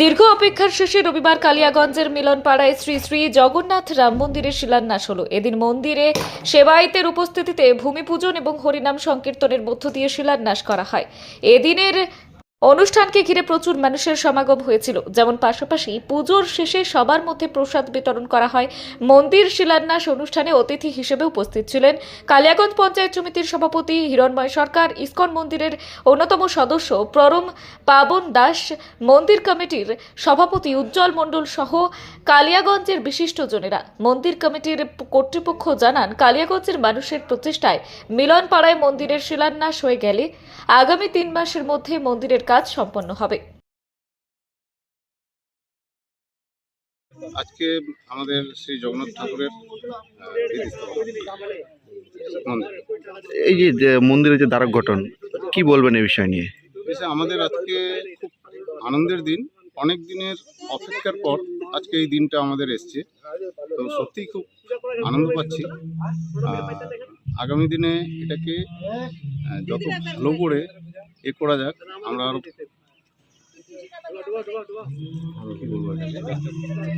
দীর্ঘ অপেক্ষার শেষে রবিবার কালিয়াগঞ্জের মিলনপাড়ায় শ্রী শ্রী জগন্নাথ রাম মন্দিরের শিলান্যাস হল। এদিন মন্দিরে সেবায়েতের উপস্থিতিতে ভূমি পূজন এবং হরিনাম সংকীর্তনের মধ্য দিয়ে শিলান্যাস করা হয়। এদিনের অনুষ্ঠানকে ঘিরে প্রচুর মানুষের সমাগম হয়েছিল। যেমন পাশাপাশি পুজোর শেষে সবার মধ্যে প্রসাদ বিতরণ করা হয়। মন্দির শিলান্যাস অনুষ্ঠানে অতিথি হিসেবে উপস্থিত ছিলেন কালিয়াগঞ্জ পঞ্চায়েত সমিতির সভাপতি হিরণময় সরকার, ইসকন মন্দিরের অন্যতম সদস্য প্ররম পাবন দাস, মন্দির কমিটির সভাপতি উজ্জ্বল মণ্ডল সহ কালিয়াগঞ্জের বিশিষ্টজনেরা মন্দির কমিটির কর্তৃপক্ষ জানান, কালিয়াগঞ্জের মানুষের প্রচেষ্টায় মিলনপাড়ায় মন্দিরের শিলান্যাস হয়ে গেলে আগামী তিন মাসের মধ্যে মন্দিরের কাজ সম্পন্ন হবে। আজকে আমাদের শ্রী জগন্নাথ ঠাকুরের এই যে মন্দিরের যে দ্বারক গঠন কি বলবেন এই বিষয় নিয়ে? আমাদের আজকে খুব আনন্দের দিন। অনেক দিনের অপেক্ষার পর আজকে এই দিনটা আমাদের এসছে। তো সত্যিই খুব আনন্দ পাচ্ছি। আগামী দিনে এটাকে যত ভালো করে এ করা যাক আমরা আরও?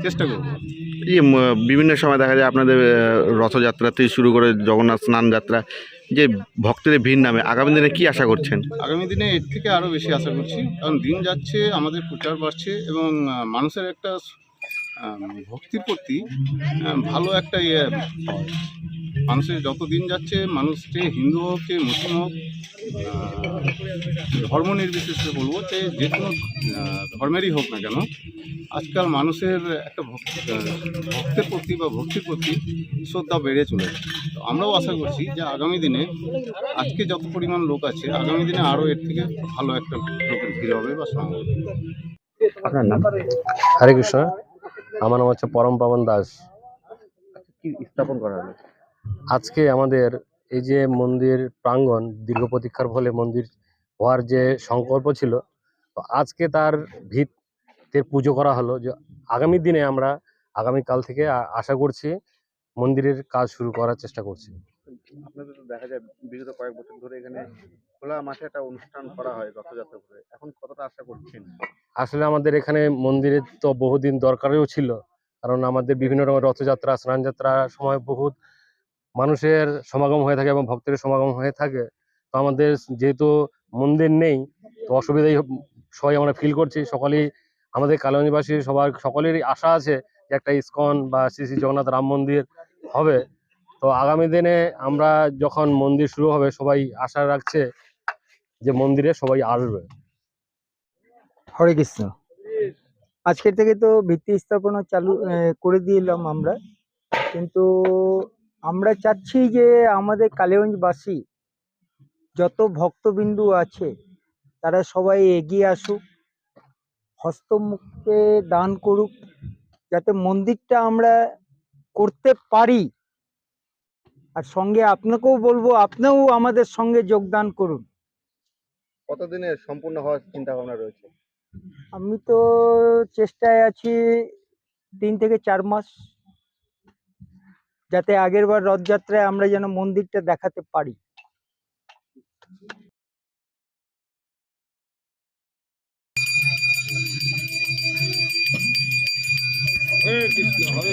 চেষ্টা করব। এই বিভিন্ন সময় দেখা যায় আপনাদের রথযাত্রা থেকে শুরু করে জগন্নাথ স্নান যাত্রা যে ভক্তদের ভিড় নামে আগামী দিনে কি আশা করছেন? আগামী দিনে এর থেকে আরও বেশি আশা করছি। কারণ দিন যাচ্ছে আমাদের প্রচার বাড়ছে এবং মানুষের একটা ভক্তির প্রতি ভালো একটা ইয়ে মানুষের যত দিন যাচ্ছে, মানুষ যে হিন্দু হোক, যে মুসলিম হোক ধর্ম নির্বিশেষে বলব যে যে কোনো ধর্মেরই হোক না কেন, আজকাল মানুষের একটা ভক্তের প্রতি বা ভক্তির প্রতি শ্রদ্ধা বেড়ে চলেছে। তো আমরাও আশা করছি যে আগামী দিনে আজকে যত পরিমাণ লোক আছে, আগামী দিনে আরও এর থেকে ভালো একটা লোকের ভিড় হবে বা সমাগম হবে। আপনার নাম? হরে কৃষ্ণ। আমার নাম হচ্ছে পরম পাবন দাস। কি স্থাপন করা হলো? আজকে আমাদের এই যে মন্দির প্রাঙ্গণ দীর্ঘ প্রতীক্ষার ফলে মন্দির হওয়ার যে সংকল্প ছিল তো আজকে তার ভিতের পুজো করা হলো যে আগামী দিনে আমরা আগামী কাল থেকে আশা করছি মন্দিরের কাজ শুরু করার চেষ্টা করছি। আপনাদের তো দেখা যায় বিগত কয়েক বছর ধরে এখানে খোলা মাঠে একটা অনুষ্ঠান করা হয় রথযাত্রা করে এখন কতটা আশা করছেন? আসলে আমাদের এখানে মন্দিরের তো বহুদিন দরকারও ছিল, কারণ আমাদের বিভিন্ন রকম রথযাত্রা স্নানযাত্রার সময় বহুত মানুষের সমাগম হয়ে থাকে এবং ভক্তের সমাগম হয়ে থাকে। তো আমাদের যেহেতু মন্দির নেই, তো অসুবিধাই সবাই আমরা ফিল করছি। সকলেই, আমাদের কালগঞ্জবাসী সবার, সকলেরই আশা আছে যে একটা ইস্কন বা শ্রী শ্রী জগন্নাথ রাম মন্দির হবে। তো আগামী দিনে আমরা যখন মন্দির শুরু হবে, সবাই আশা রাখছে যে মন্দিরে সবাই আসবে। হরে কৃষ্ণ। আজকের থেকে তো ভিত্তি স্থাপনা চালু করে দিলাম আমরা। কিন্তু আমরা চাচ্ছি যে আমাদের কালীগঞ্জবাসী যত ভক্তবিন্দু আছে, তারা সবাই এগিয়ে আসুক, হস্তমুখে দান করুক, যাতে মন্দিরটা আমরা করতে পারি। আর সঙ্গে আপনাকেও বলব আপনিও আমাদের সঙ্গে যোগদান করুন। কত দিনে সম্পূর্ণ হওয়ার চিন্তা ভাবনা রয়েছে? আমি তো চেষ্টায় আছি তিন থেকে চার মাস যাতে আগের বার রথযাত্রায় আমরা যেন মন্দিরটা দেখাতে পারি। হরে কৃষ্ণ হরে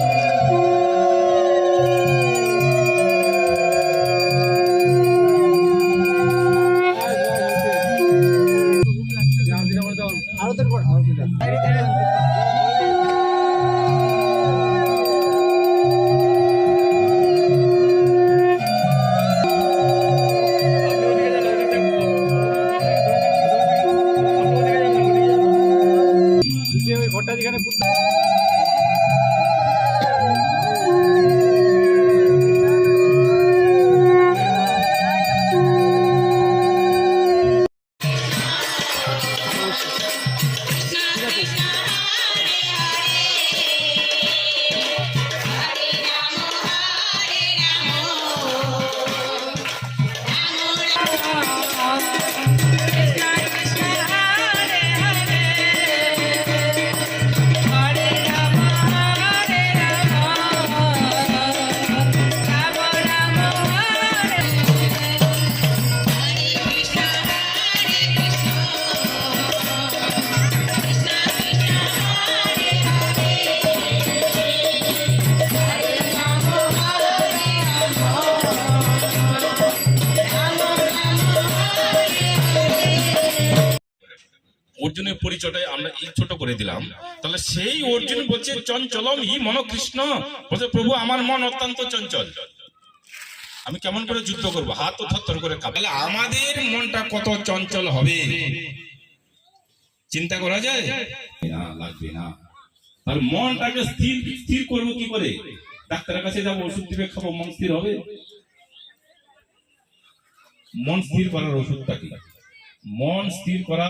আমরা এই ছোট করে দিলাম। তাহলে সেই অর্জুন বলছে বলছে, প্রভু, আমার মন অত্যন্ত চঞ্চল। আমি কেমন করে যুদ্ধ করব? হাত ও থর করে কাঁপে। তাহলে আমাদের মনটা কত চঞ্চল হবে? চিন্তা করা যায়? না, লাগবে না। তাহলে মনটাকে স্থির স্থির করব কি করে? ডাক্তারের কাছে যাব, ওষুধ দিবে, খাব, মন স্থির হবে? মন স্থির করার ওষুধটা কি? মন স্থির করা